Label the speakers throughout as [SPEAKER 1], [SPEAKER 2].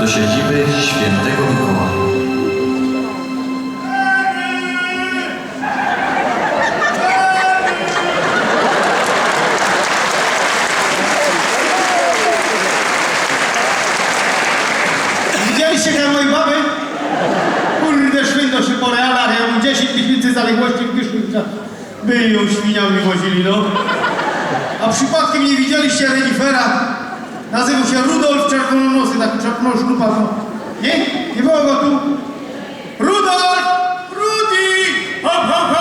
[SPEAKER 1] do siedziby świętego Mikołaja.
[SPEAKER 2] Widzieliście te moje baby? Kurde, szwindno się po realach, ja mam 10 tysięcy zaległości w kieszeni. By ją świniami wozili, no. A przypadkiem nie widzieliście renifera? Nazywał się Rudolf Czerwononosy, taki czerwonoszlupa, no. Nie? Nie było go tu? Rudolf! Hop, hop,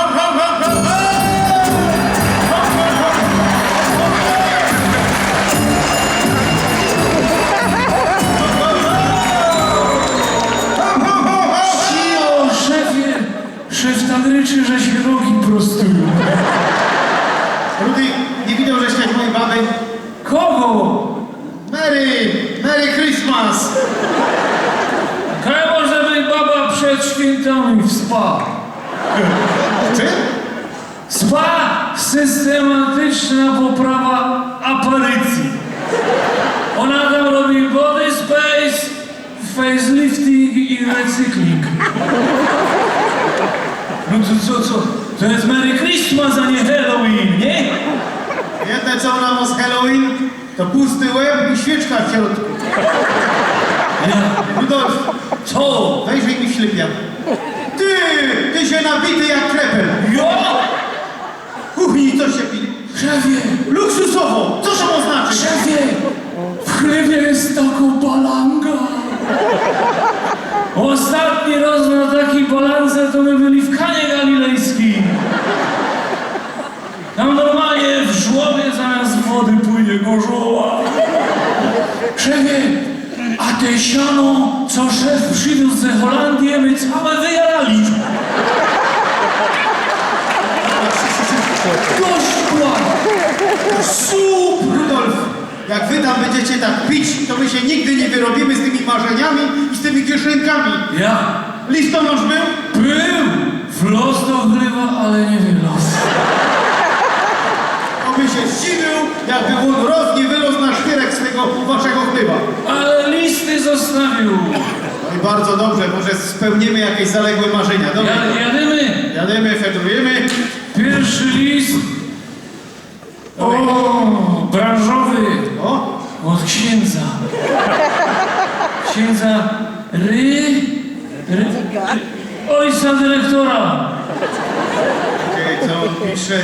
[SPEAKER 3] systematyczna poprawa aparycji. Ona tam robi body space, facelifting i recykling. No to co, co? To jest Merry Christmas, a nie Halloween, nie?
[SPEAKER 2] Jedne co nam z Halloween, to pusty łeb i świeczka w środku.
[SPEAKER 3] Ja.
[SPEAKER 2] Rudolf,
[SPEAKER 3] Co?
[SPEAKER 2] wejrzyj mi ślepia. Ty! Ty się nabity jak krepel.
[SPEAKER 3] Ja?
[SPEAKER 2] Kuchni co się pili?
[SPEAKER 3] Szefie!
[SPEAKER 2] Luksusowo! Co to oznacza?
[SPEAKER 3] Szefie! W chlebie jest taka balanga. Ostatni raz na takiej balance to my byli w Kanie Galilejskiej. Tam normalnie w żłobie zamiast wody płynie gorzoła. Szefie, a te siano, co szef przywiózł ze Holandii, my całe wyjaraliśmy. Dość. Super!
[SPEAKER 2] Rudolf, jak wy tam będziecie tak pić, to my się nigdy nie wyrobimy z tymi marzeniami i z tymi kieszenkami.
[SPEAKER 3] Ja
[SPEAKER 2] Listonosz był?
[SPEAKER 3] Był! Wlos do chlewa, ale nie wylos.
[SPEAKER 2] To by się zdziwił, jakby on roz nie wylot na szwierek z tego waszego chleba.
[SPEAKER 3] Ale listy zostawił.
[SPEAKER 2] No i bardzo dobrze, może spełnimy jakieś zaległe marzenia. Dobra,
[SPEAKER 3] Ja, jadymy.
[SPEAKER 2] jademy, fedrujemy.
[SPEAKER 3] Pierwszy list. O, branżowy.
[SPEAKER 2] O,
[SPEAKER 3] Od księdza. Księdza Ry... ry ojca dyrektora.
[SPEAKER 2] Okej, co on pisze?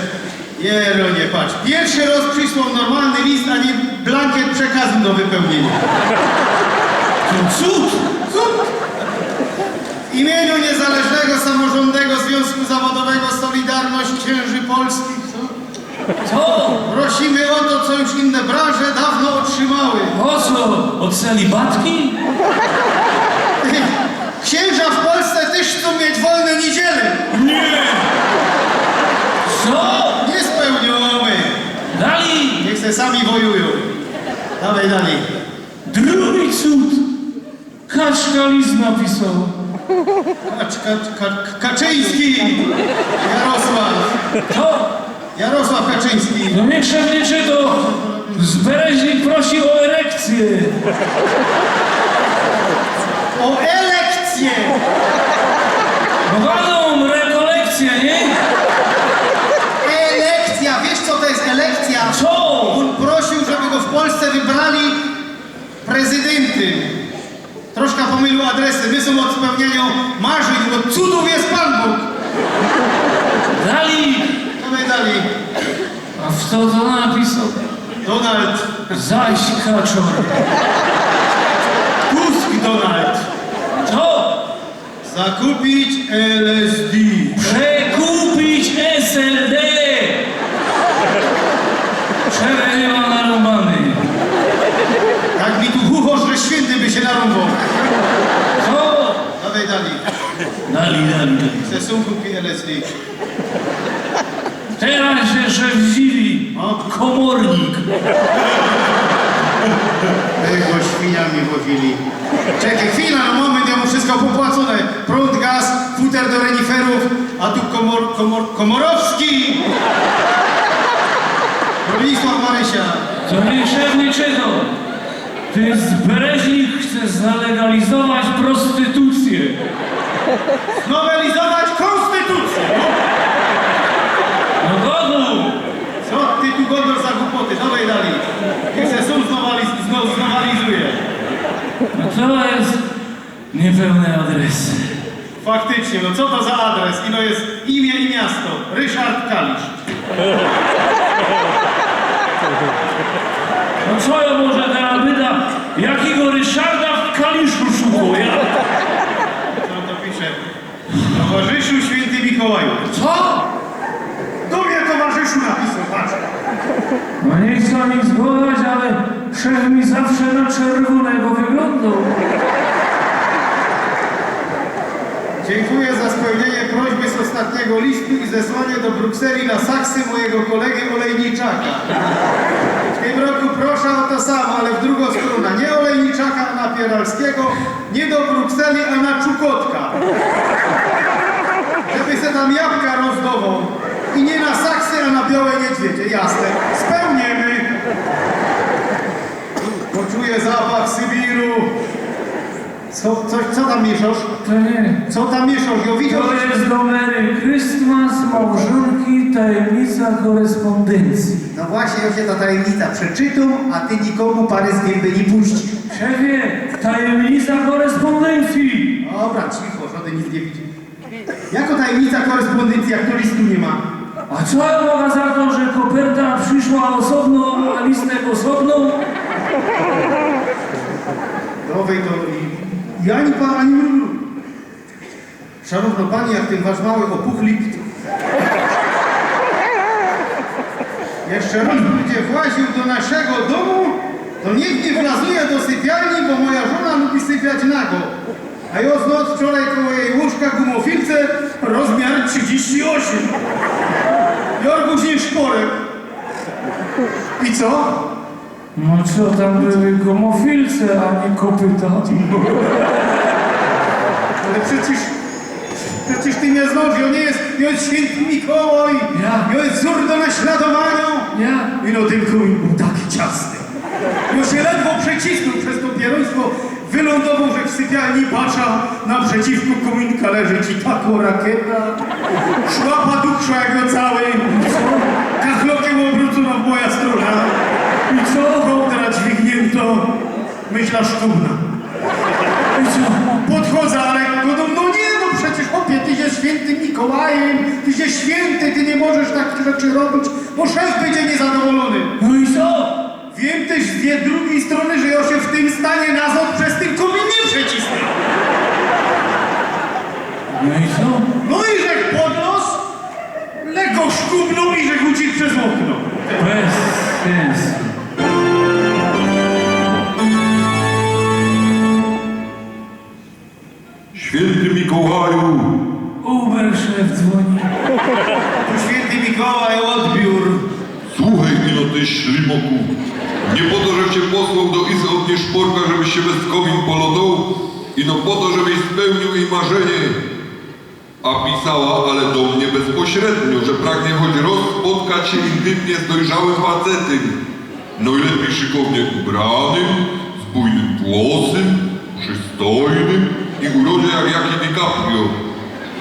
[SPEAKER 2] Jelo, nie patrz. Pierwszy raz przysłał normalny list, a nie blankiet przekazu do wypełnienia.
[SPEAKER 3] To cud.
[SPEAKER 2] W imieniu Niezależnego Samorządnego Związku Zawodowego Solidarność Księży Polskich co?
[SPEAKER 3] Co?
[SPEAKER 2] prosimy o to, co już inne branże dawno otrzymały.
[SPEAKER 3] O co? Od celibatki?
[SPEAKER 2] Księża w Polsce też chcą mieć wolne niedziele.
[SPEAKER 3] Nie. Co?
[SPEAKER 2] Niespełniony.
[SPEAKER 3] Dali.
[SPEAKER 2] Niech se sami wojują. Dawaj dalej.
[SPEAKER 3] Drugi cud. Kaczka list napisał.
[SPEAKER 2] Kacz, kacz, kacz, Kaczyński! Jarosław!
[SPEAKER 3] To,
[SPEAKER 2] Jarosław Kaczyński!
[SPEAKER 3] no mnie szefniczy to Zbereźnik prosi o erekcję.
[SPEAKER 2] O elekcję!
[SPEAKER 3] Walną rekolekcję, nie?
[SPEAKER 2] Elekcja! Wiesz co to jest elekcja?
[SPEAKER 3] Co?
[SPEAKER 2] On prosił, żeby go w Polsce wybrali prezydenty. Pomylił adresy. My są od spełniania marzeń, od cudów jest Pan Bóg.
[SPEAKER 3] Dali.
[SPEAKER 2] Co my dali?
[SPEAKER 3] A w co to napisał?
[SPEAKER 2] Donald.
[SPEAKER 3] Zaś kaczor.
[SPEAKER 2] Tusk Donald.
[SPEAKER 3] To
[SPEAKER 2] Zakupić LSD.
[SPEAKER 3] przekupić SLD. Ma narąbany.
[SPEAKER 2] Tak mi tu hucho, że święty by się narąbał.
[SPEAKER 3] Dali, dali.
[SPEAKER 2] Sesunku LSD.
[SPEAKER 3] Teraz szef dziwi. Komornik.
[SPEAKER 2] Tego świniami wozili. Czekaj, chwila, no moment, ja mu wszystko popłacone. Prąd, gaz, futer do reniferów, a tu komor, komor, Komorowski! Bronisław Marysia.
[SPEAKER 3] To nie szef nie czytał. Ty z Bereźnik chcesz zalegalizować prostytucję.
[SPEAKER 2] Nowelizować konstytucję!
[SPEAKER 3] No godu!
[SPEAKER 2] Co ty tu godno za głupoty? Dawaj dalej. Niech se sąd znowaliz- zno- znowalizuje.
[SPEAKER 3] No to jest niepełny adres.
[SPEAKER 2] Faktycznie, no co to za adres? Ino jest imię i miasto. Ryszard Kalisz.
[SPEAKER 3] No co ja może teraz wyda? Jakiego Ryszarda w Kaliszu szukał? Ja...
[SPEAKER 2] Co to pisze? Towarzyszu Święty Mikołaju.
[SPEAKER 3] Co?
[SPEAKER 2] Do mnie towarzyszu napisał, patrz.
[SPEAKER 3] No nie chcę nic zwołać, ale szef mi zawsze na czerwonego wyglądał.
[SPEAKER 2] Dziękuję za spełnienie prośby z ostatniego listu i zesłanie do Brukseli na saksy mojego kolegi Olejniczaka. W tym roku proszę o to samo, ale w drugą stronę. Nie Olejniczaka, a Napieralskiego, nie do Brukseli, a na Czukotka. Żeby se tam jabłka rozdawał. I nie na saksy, a na białe niedźwiedzie. Jasne. Spełniemy. Poczuję zapach Sybiru. Co, co, co tam mieszasz?
[SPEAKER 3] Nie.
[SPEAKER 2] Co tam mieszasz? Ja widział,
[SPEAKER 3] To jest do Merry Christmas, małżonki, tajemnica korespondencji.
[SPEAKER 2] No właśnie, ja się ta tajemnica przeczytam, a ty nikomu parę z gęby nie puścisz.
[SPEAKER 3] Szefie, tajemnica korespondencji.
[SPEAKER 2] Dobra, cicho, żaden nic nie widzi. Jako tajemnica korespondencji, jak to listu nie ma?
[SPEAKER 3] A co ja mogę za to, że koperta przyszła osobno, a listek osobno?
[SPEAKER 2] Nowej to i, i ani pan, ani lulu. Szanowno pani, jak ten wasz mały opuchlik... Jeszcze raz będzie właził do naszego domu, to niech nie wlazuje do sypialni, bo moja żona lubi sypiać nago. A ja z noc wczoraj koło jej łóżka gumofilce rozmiar 38. Jorguś nie szporek. I co?
[SPEAKER 3] No co tam były gomofilce, a nie kopyta.
[SPEAKER 2] Ale przecież, przecież ty nie znasz, ja nie jest, ja jest święty Mikołaj,
[SPEAKER 3] Ja?
[SPEAKER 2] ja jest wzór do naśladowania.
[SPEAKER 3] Ja?
[SPEAKER 2] I no tylko mi był taki ciasny. Ja się ledwo przecisnął przez to pieroństwo, wylądował, że w sypialni bacza naprzeciwko kominka leży ci tako rakieta. Szłapa duchsza jak cały. Kachlokiem obrócono w moja strona.
[SPEAKER 3] I co?
[SPEAKER 2] Kołdra dźwignięto, myśla
[SPEAKER 3] co?
[SPEAKER 2] Podchodzę, ale no, no, no nie, no przecież chłopie, ty jest świętym Mikołajem, ty jest święty, ty nie możesz takich rzeczy robić, bo szef będzie niezadowolony.
[SPEAKER 3] No i co?
[SPEAKER 2] Wiem też z dwie drugiej strony, że ja się w tym stanie na ząb przez ten komin nie przecisnę.
[SPEAKER 3] No i co?
[SPEAKER 2] No i że podnos, lekko szkubnął i że uciekł przez okno.
[SPEAKER 3] Bez sensu.
[SPEAKER 4] Święty Mikołaju,
[SPEAKER 3] Uber szef dzwoni.
[SPEAKER 2] Święty Mikołaj odbiór.
[SPEAKER 4] słuchaj ino ty ślimoku. Nie po to, że cię posłał do Izy od nieszporka, żebyś się bez komin polotał, ino po to, żebyś spełnił jej marzenie. A pisała, ale do mnie bezpośrednio, że pragnie choć raz spotkać się intymnie z dojrzałym facetem. No i lepiej szykownie ubranym, z bujnym włosem, przystojnym i urodzie jak jaki DiCaprio.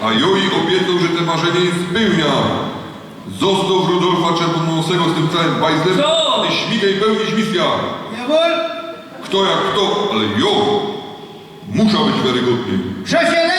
[SPEAKER 4] A Joi obiecał, że te marzenie spełnia. Został Rudolfa Czerwonosego z tym całym bajzlem.
[SPEAKER 3] Co?
[SPEAKER 4] Ty śmigaj pełnić misja.
[SPEAKER 2] Jawol,
[SPEAKER 4] Kto jak kto, ale jo! Muszę być wiarygodny.
[SPEAKER 2] Szefie!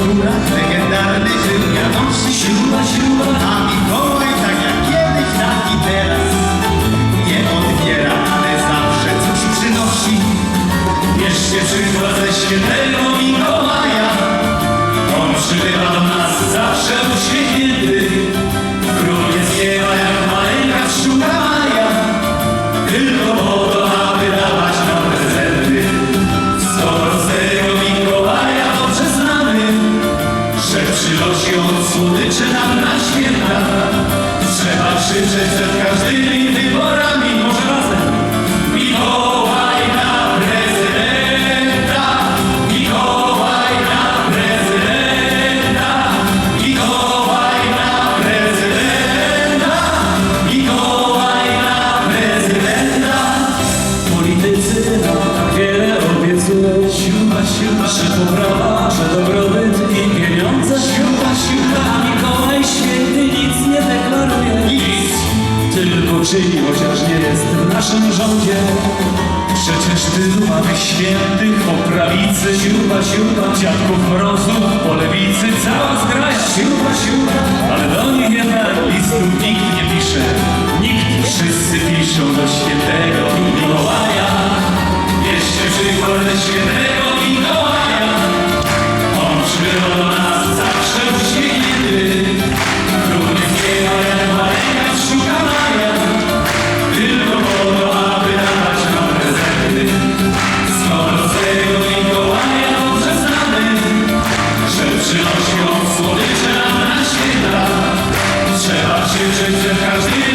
[SPEAKER 3] Legender Necim Yanım Şula şula uczyli,
[SPEAKER 5] chociaż nie jest w
[SPEAKER 3] naszym rządzie. Przecież tylu mamy świętych o prawicy, siuba, siuba, dziadków mrozów, po lewicy, cała zgraź, siuba, siuba. Ale do nich jednak listu nikt nie pisze, nikt, wszyscy piszą do świętego Mikołaja. Massachusetts and has